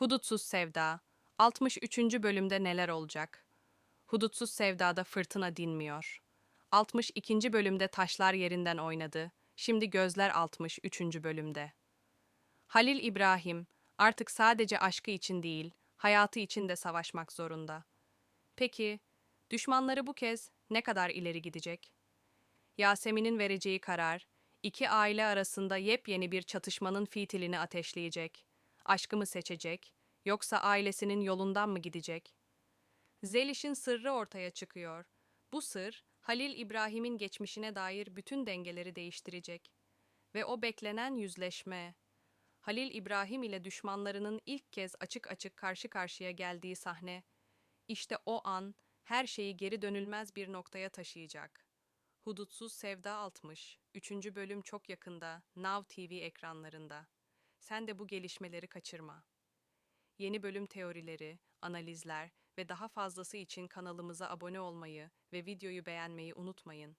Hudutsuz Sevda 63. bölümde neler olacak? Hudutsuz Sevda'da fırtına dinmiyor. 62. bölümde taşlar yerinden oynadı. Şimdi gözler 63. bölümde. Halil İbrahim artık sadece aşkı için değil, hayatı için de savaşmak zorunda. Peki, düşmanları bu kez ne kadar ileri gidecek? Yasemin'in vereceği karar, iki aile arasında yepyeni bir çatışmanın fitilini ateşleyecek. Aşkı mı seçecek, yoksa ailesinin yolundan mı gidecek? Zeliş'in sırrı ortaya çıkıyor. Bu sır, Halil İbrahim'in geçmişine dair bütün dengeleri değiştirecek. Ve o beklenen yüzleşme, Halil İbrahim ile düşmanlarının ilk kez açık açık karşı karşıya geldiği sahne, işte o an her şeyi geri dönülmez bir noktaya taşıyacak. Hudutsuz Sevda 60, 3. bölüm çok yakında, Now TV ekranlarında. Sen de bu gelişmeleri kaçırma. Yeni bölüm teorileri, analizler ve daha fazlası için kanalımıza abone olmayı ve videoyu beğenmeyi unutmayın.